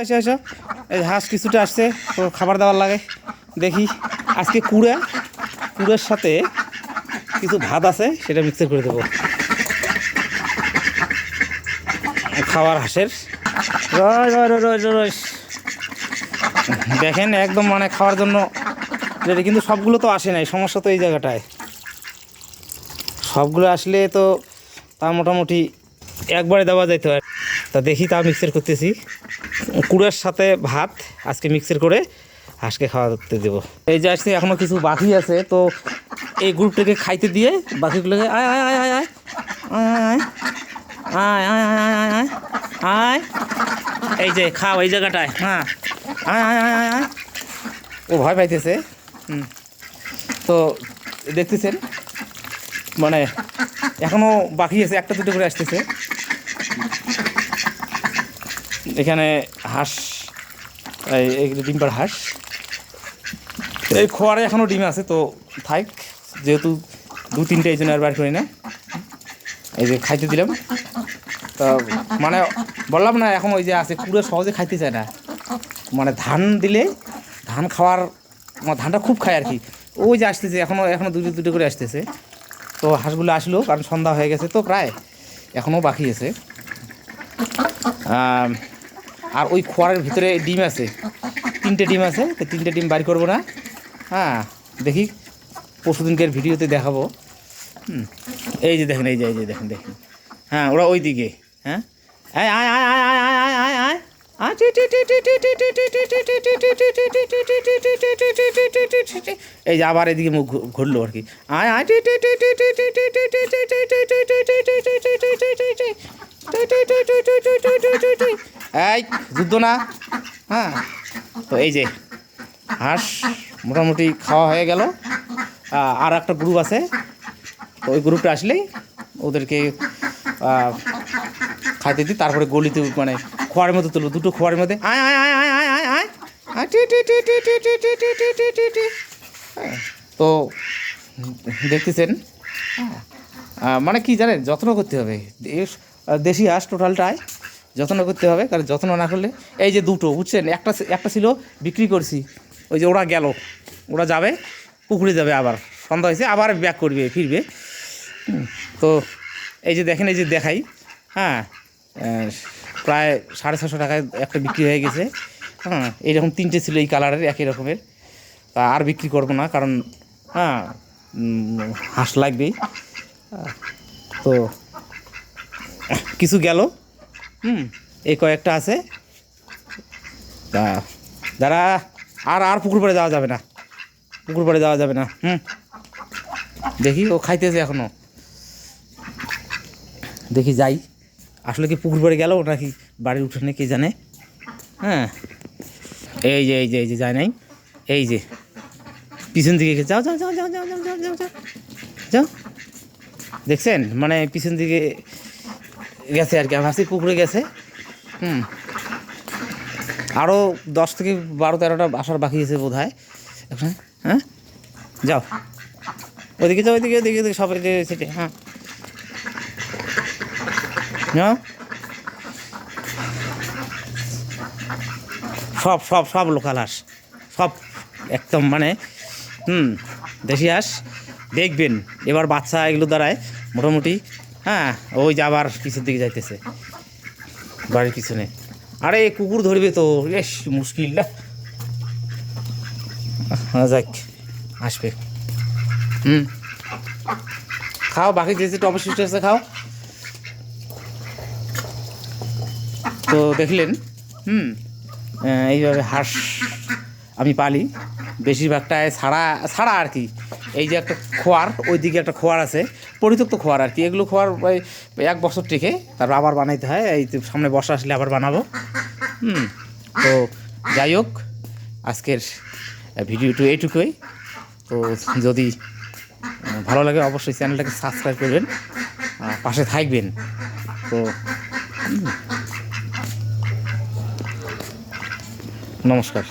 আসো আসো এই হাঁস কিছুটা আসছে খাবার দাবার লাগে। দেখি, আজকে কুড়া, কুড়ার সাথে কিছু ভাত আছে, সেটা মিক্সার করে দেবো। খাবার হাঁসের। দেখেন, একদম মানে খাওয়ার জন্য রেডি কিন্তু সবগুলো তো আসে নাই, সমস্যা তো এই জায়গাটায়। সবগুলো আসলে তো তা মোটামুটি একবারে দেওয়া যাইতে হয় তা দেখি তা মিক্সার করতেছি কুড়ার সাথে ভাত আজকে মিক্সার করে হাঁসকে খাওয়াতে দেবো এই যে আসছে এখনও কিছু বাকি আছে তো এই গ্রুপটাকে খাইতে দিয়ে বাকিগুলোকে আয় আয় আয় আয় আয় আয় আয় আয় আয় এই যে খাও এই জায়গাটায় হ্যাঁ আয় ও ভয় পাইতেছে হুম তো দেখতেছেন মানে এখনও বাকি আছে একটা দুটো করে আসতেছে এখানে হাঁস, এই ডিম পাড়া হাঁস। এই খোয়ারে এখনও ডিম আছে, তো থাক, যেহেতু দু, তিনটে এই জন্য আর বার করি না। এই যে খাইতে দিলাম। তা মানে বললাম না, এখন ওই যে আছে, পুরো সহজে খাইতে চায় না। মানে ধান দিলে, ধান খাওয়ার মানে ধানটা খুব খায় আর কি। ওই যে আসতেছে এখনও এখনও দুটো দুটো করে আসতেছে। তো হাঁসগুলো আসলো, কারণ সন্ধ্যা হয়ে গেছে, তো প্রায় এখনও বাকি আছে। আর ওই খোয়ারের ভিতরে ডিম আছে তিনটে ডিম আছে তো তিনটে ডিম বাড়ি করব না হ্যাঁ দেখি পরশুদিনকের ভিডিওতে দেখাবো হুম, এই যে দেখেন এই যে এই যে দেখেন দেখেন হ্যাঁ ওরা ওই দিকে হ্যাঁ আয়। এই যে আবার এদিকে মুখ ঘুরলো আর কি আয় আয় এই যুদ্ধ না হ্যাঁ তো এই যে হাঁস মোটামুটি খাওয়া হয়ে গেল আর একটা গ্রুপ আছে তো ওই গ্রুপটা আসলেই ওদেরকে খাইতে দিই তারপরে গলিতে মানে খোয়ার মধ্যে তুলবো দুটো খোয়ার মধ্যে। হ্যাঁ, তো দেখতেছেন হ্যাঁ, মানে কি জানেন যত্ন করতে হবে দেশি হাঁস টোটালটাই যত্ন করতে হবে, কারণ যত্ন না করলে এই যে দুটো, বুঝছেন? একটা একটা ছিল বিক্রি করছি, ওই যে ওরা গেল, ওরা যাবে, পুকুরে যাবে আবার, সন্ধ্যা হয়েছে, আবার ব্যাক করবে, ফিরবে। তো এই যে দেখেন, এই যে দেখাই হ্যাঁ প্রায় সাড়ে ছশো টাকায় একটা বিক্রি হয়ে গেছে হ্যাঁ এইরকম তিনটে ছিল এই কালারের, একই রকমের। তা আর বিক্রি করব না, কারণ হ্যাঁ হাঁস লাগবেই। তো, কিছু গেল হুম, এই কয়েকটা আছে। তা আর আর পুকুর পাড়ে যাওয়া যাবে না। পুকুর পাড়ে যাওয়া যাবে না, হুম। দেখি, ও খাইতেছে এখনও। দেখি যাই। আসলে কি পুকুর পাড়ে গেল নাকি বাড়ির উঠোনে, কে জানে? হ্যাঁ। এই যে এই যে এই যে, যায় নাই। এই যে, পিছন দিকে যাও যাও যাও যাও যাও যাও যাও যাও যাও। দেখছেন? মানে পিছন দিকে গেছে আর কি আমি ভাবছি পুকুরে গেছে। হুম। আরও দশ থেকে বারো, তেরোটা আসার বাকি আছে বোধ হয় হ্যাঁ? যাও। ওইদিকে যাও, ওইদিকে ওইদিকে ওইদিকে সবাই সেটে হ্যাঁ। যাও। সব সব সব লোকাল হাঁস। সব একদম মানে হুম, দেশি হাঁস। দেখবেন, এবার বাচ্চা এগুলো দ্বারায় মোটামুটি হ্যাঁ ওই যে আবার পিছের দিকে যাইতেছে। বাড়ির পিছনে। আরে, কুকুর ধরবে তো বেশ মুশকিল না। যাক, আসবে। হুম। খাও, বাকি যে যেটা অবশিষ্ট আছে খাও। তো দেখলেন, হুম এইভাবে হাঁস আমি পালি। বেশিরভাগটায় ছাড়া ছাড়া আর কি। এই যে একটা খোয়ার, ওইদিকে একটা খোয়ার আছে, পরিত্যক্ত খোয়ার আর কি। এগুলো খোয়ার ওই এক বছর টেকে, তারপর আবার বানাইতে হয়, এই সামনে বর্ষা আসলে আবার বানাবো। হুম, তো যাই হোক, আজকের ভিডিওটি এইটুকুই। তো যদি ভালো লাগে অবশ্যই চ্যানেলটাকে সাবস্ক্রাইব করবেন পাশে থাকবেন। তো নমস্কার।